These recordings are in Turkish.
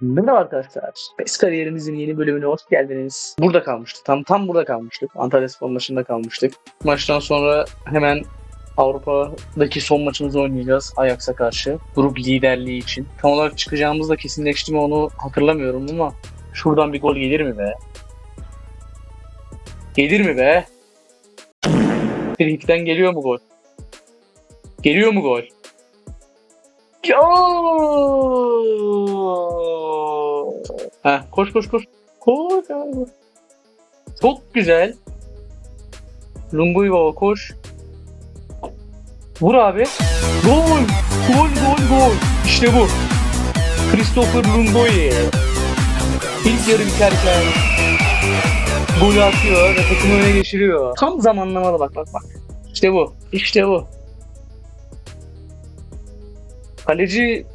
Merhaba arkadaşlar. PES kariyerimizin yeni bölümüne hoş geldiniz. Burada kalmıştık. Tam tam burada kalmıştık. Antalya Spor maçında kalmıştık. Maçtan sonra hemen Avrupa'daki son maçımızı oynayacağız Ajax'a karşı. Grup liderliği için. Tam olarak çıkacağımız da kesinleşti mi onu hatırlamıyorum ama şuradan bir gol gelir mi be? Gelir mi be? Frikik'ten geliyor mu gol? Geliyor mu gol? Ya! Ha, koş koş koş. Koş abi. Çok güzel. Lunguy baba koş. Vur abi. Gol! Gol gol gol. İşte bu. Christopher Lungoy. İlk yarı biterken golü atıyor ve takımı öne geçiriyor. Tam zamanlamalı bak bak bak. İşte bu. İşte bu. Kaleci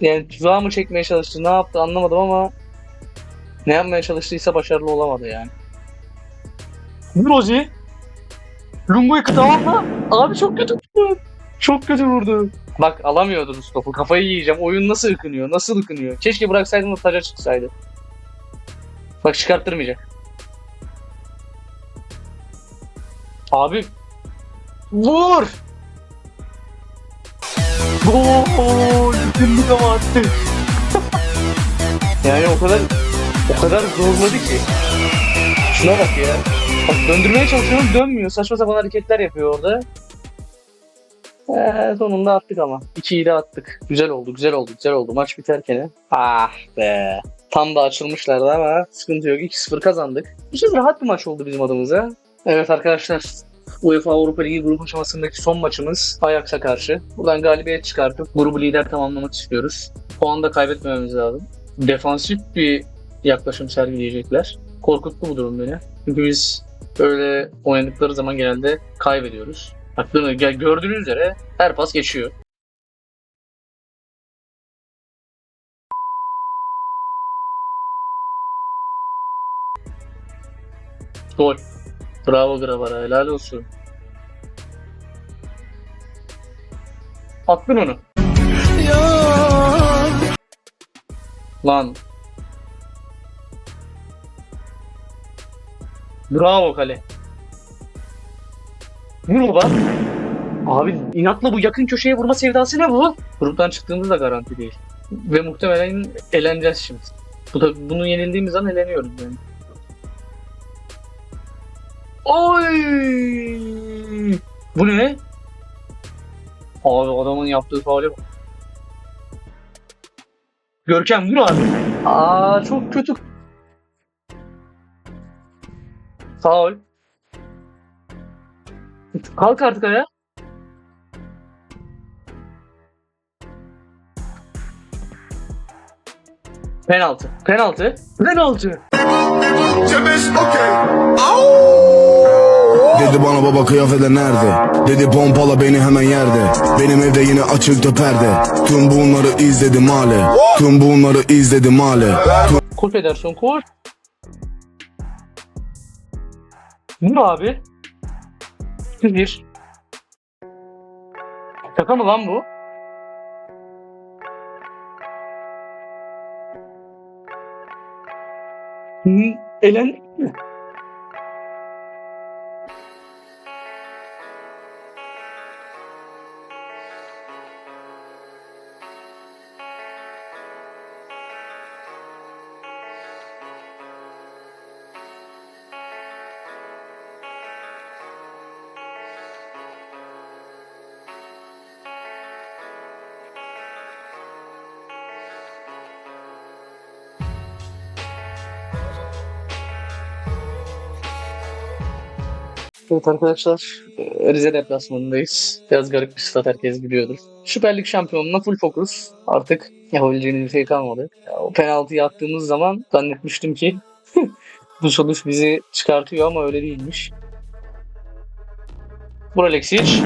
yani tuzağa mı çekmeye çalıştı ne yaptı anlamadım ama ne yapmaya çalıştıysa başarılı olamadı yani. Rozi Lungu'yu kıtavanla abi çok kötü vurdu. Çok kötü vurdu. Bak alamıyordu topu. Kafayı yiyeceğim. Oyun nasıl ıkınıyor? Nasıl ıkınıyor? Keşke bıraksaydım da taca çıksaydı. Bak çıkarttırmayacak. Abi vur! Gol! Bütünlük ama attı. yani o kadar o kadar zorladı ki. Şuna bak ya. Bak döndürmeye çalışıyorum dönmüyor. Saçma sapan hareketler yapıyor orada. Ee, sonunda attık ama. 2'yi de attık. Güzel oldu, güzel oldu, güzel oldu. Maç biterken. Ah be. Tam da açılmışlardı ama sıkıntı yok. 2-0 kazandık. Güzel rahat bir maç oldu bizim adımıza. Evet arkadaşlar. UEFA Avrupa Ligi grup aşamasındaki son maçımız Ajax'a karşı. Buradan galibiyet çıkartıp grubu lider tamamlamak istiyoruz. Puan da kaybetmememiz lazım. Defansif bir yaklaşım sergileyecekler. Korkuttu bu durum beni. Çünkü biz böyle oynadıkları zaman genelde kaybediyoruz. Gel- Gördüğünüz üzere her pas geçiyor. Gol. Bravo Gravara helal olsun. Attın onu. Lan. Bravo kale. Vur baba. Abi inatla bu yakın köşeye vurma sevdası ne bu? Gruptan çıktığımız da garanti değil. Ve muhtemelen eleneceğiz şimdi. Bu da, bunu yenildiğimiz an eleniyoruz yani. Oy! Bu ne? Abi adamın yaptığı faale bak. Görkem vur abi. Aa çok kötü. Faul. Kalk artık ayağa. Penaltı. Penaltı. Penaltı. Temiz okey. Dedi bana baba kıyafetler nerede? Dedi pompala beni hemen yerde Benim evde yine açıktı perde Tüm bunları izledim hale Tüm bunları izledim hale Kul Federasyon kur. Vur abi. Bir. Şaka mı lan bu? Hı, Evet arkadaşlar, e, Rize deplasmanındayız. Biraz garip bir stat herkes biliyordur. Süper Lig şampiyonluğuna full fokus. Artık yapabileceğiniz bir şey kalmadı. Ya, o penaltıyı attığımız zaman zannetmiştim ki bu sonuç bizi çıkartıyor ama öyle değilmiş. Vur Alexic.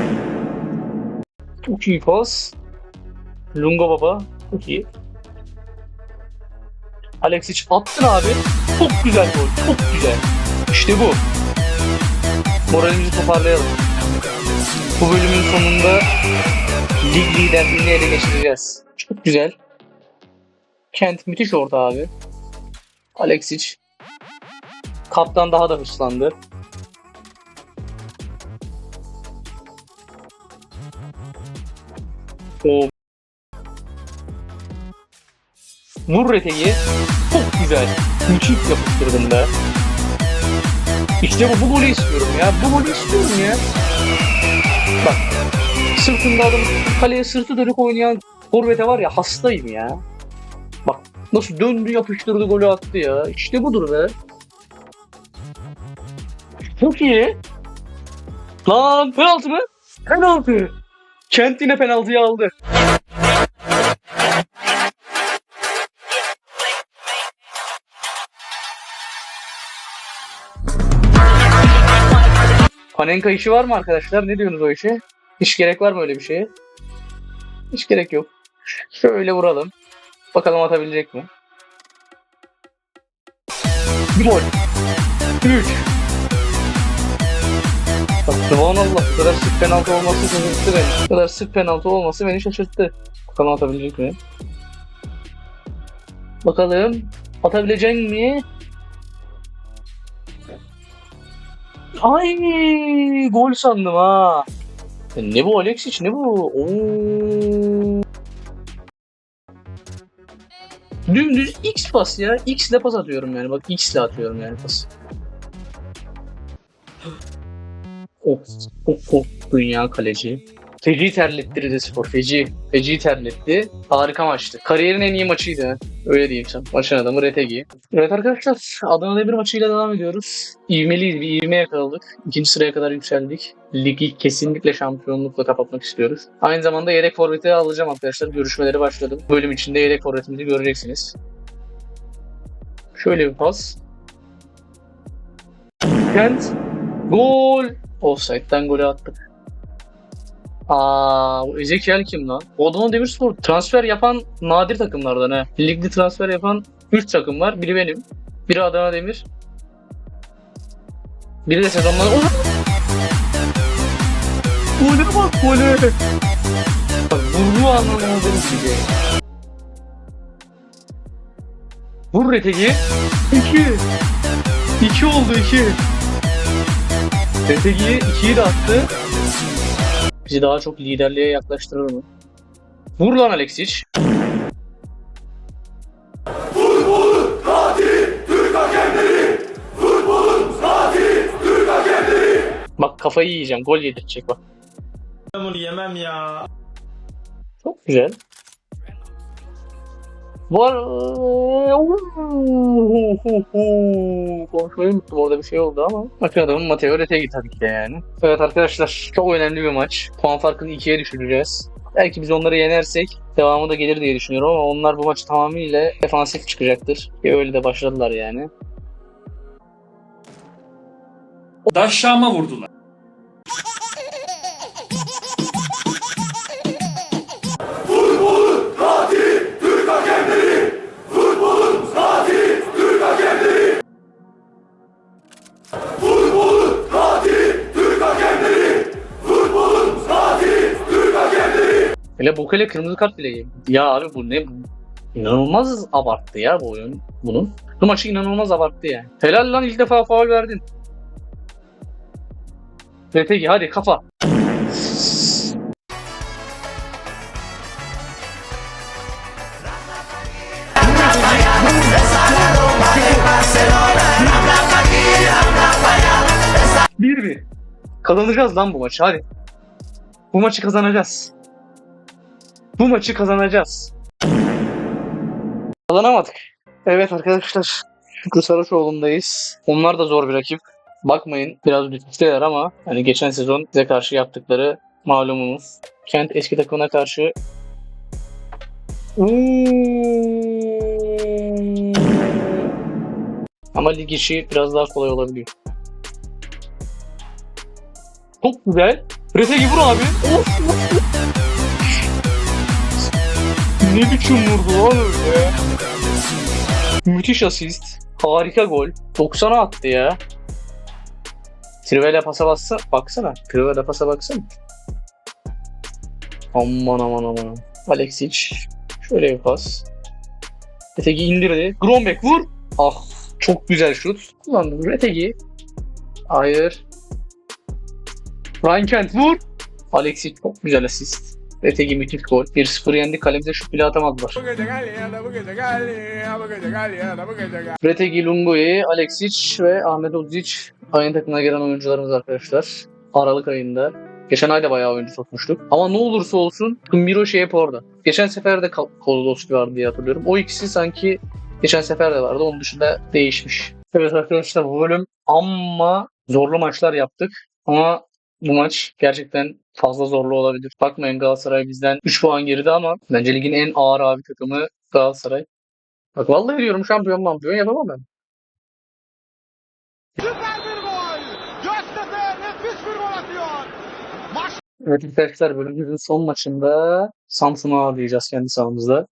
Çok iyi pas. Lungo baba. Çok iyi. Alexic attın abi. Çok güzel gol. Çok güzel. İşte bu. Moralimizi toparlayalım. Bu bölümün sonunda lig liderliğini ele geçireceğiz. Çok güzel. Kent müthiş orta abi. Alexic. Kaptan daha da hırslandı. O Vur reteyi. Çok güzel. Müthiş yapıştırdım be. İşte bu, bu golü istiyorum ya. Bu golü istiyorum ya. Bak. Sırtında adam kaleye sırtı dönük oynayan forvete var ya hastayım ya. Bak nasıl döndü yapıştırdı golü attı ya. İşte budur be. Çok iyi. Lan penaltı mı? Penaltı. Kent yine penaltıyı aldı. Panenka işi var mı arkadaşlar? Ne diyorsunuz o işe? Hiç gerek var mı öyle bir şeye? Hiç gerek yok. Şöyle vuralım. Bakalım atabilecek mi? Gol. Üç. Bak subhanallah bu kadar sık penaltı olması şaşırttı beni. Bu kadar sık penaltı olması beni şaşırttı. Bakalım atabilecek mi? Bakalım atabilecek mi? Ay gol sandım ha. Ne bu Alexic ne bu? Oo. Dümdüz X pas ya. X ile pas atıyorum yani. Bak X ile atıyorum yani pas. Of of of dünya kaleci. Feci terletti Rizespor. Feci. Feci terletti. Harika maçtı. Kariyerin en iyi maçıydı. Öyle diyeyim sen. Maçın adamı Retegi. Evet arkadaşlar. Adana Demir maçıyla devam ediyoruz. İvmeliyiz. Bir ivme yakaladık. İkinci sıraya kadar yükseldik. Ligi kesinlikle şampiyonlukla kapatmak istiyoruz. Aynı zamanda yedek forveti alacağım arkadaşlar. Görüşmeleri başladım. Bölüm içinde yedek forvetimizi göreceksiniz. Şöyle bir pas. Kent. Gol. Offside'den golü attık. Aa, bu Ezekiel kim lan? O Adana Demirspor transfer yapan nadir takımlardan ha. Ligde transfer yapan 3 takım var. Biri benim. Biri Adana Demir. Biri de sezonlar... Oh! Gole bak gole. Bak vurduğu anlamına şey. Vur Retegi. 2. 2 oldu 2. Retegi'yi 2'yi de attı. Bizi daha çok liderliğe yaklaştırır mı? Vur lan Alexic. Bak kafayı yiyeceğim. Gol yedirecek bak. Ben bunu yemem ya. Çok güzel. Var. Konuşmayı unuttum orada bir şey oldu ama. Bakın adamın Mateo Retegi tabii ki de yani. Evet arkadaşlar çok önemli bir maç. Puan farkını ikiye düşüreceğiz. Belki biz onları yenersek devamı da gelir diye düşünüyorum ama onlar bu maçı tamamıyla defansif çıkacaktır. Ki öyle de başladılar yani. Daşşama vurdular. Hele Bokele kırmızı kart bile. Ya abi bu ne? İnanılmaz abarttı ya bu oyun bunun. Bu maçı inanılmaz abarttı yani. Helal lan ilk defa faul verdin. Retegi hadi kafa. Bir bir. Kazanacağız lan bu maçı hadi. Bu maçı kazanacağız. Bu maçı kazanacağız. Kazanamadık. Evet arkadaşlar. Şükrü Saraçoğlu'ndayız. Onlar da zor bir rakip. Bakmayın biraz düşüşteler ama hani geçen sezon bize karşı yaptıkları malumunuz. Kent eski takımına karşı ama lig işi biraz daha kolay olabiliyor. Çok güzel. Retegi vur abi. Ne biçim vurdu lan öyle? Müthiş asist. Harika gol. 90'a attı ya. Trivela pasa bassa, baksana. Trivela pasa baksana. Aman aman aman. Alexic. Şöyle bir pas. Retegi indirdi. Grombeck vur. Ah çok güzel şut. Kullandı Retegi. Hayır. Ryan Kent vur. Alexis çok güzel asist. Retegi müthiş gol. 1-0 yendi. Kalemize şu bile atamadılar. Retegi, Lungo'yu, Alexic ve Ahmet Odzic aynı takımına gelen oyuncularımız arkadaşlar. Aralık ayında. Geçen ay da bayağı oyuncu tutmuştuk. Ama ne olursa olsun Kumbiro hep orada. Geçen sefer de Kolodowski vardı diye hatırlıyorum. O ikisi sanki geçen sefer de vardı. Onun dışında değişmiş. Evet arkadaşlar bu bölüm amma zorlu maçlar yaptık. Ama bu maç gerçekten fazla zorlu olabilir. Bakmayın Galatasaray bizden 3 puan geride ama bence ligin en ağır abi takımı Galatasaray. Bak vallahi diyorum şampiyon mampiyon yapamam ben. Evet arkadaşlar bölümümüzün son maçında Samsun'u ağırlayacağız kendi sahamızda.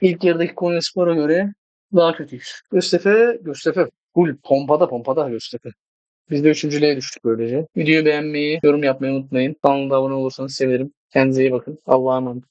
İlk yarıdaki Konyaspor'a göre daha kötüyüz. Göztepe, Göztepe. Full pompada pompada Göztepe. Biz de üçüncülüğe düştük böylece. Videoyu beğenmeyi, yorum yapmayı unutmayın. Kanalda abone olursanız sevinirim. Kendinize iyi bakın. Allah'a emanet.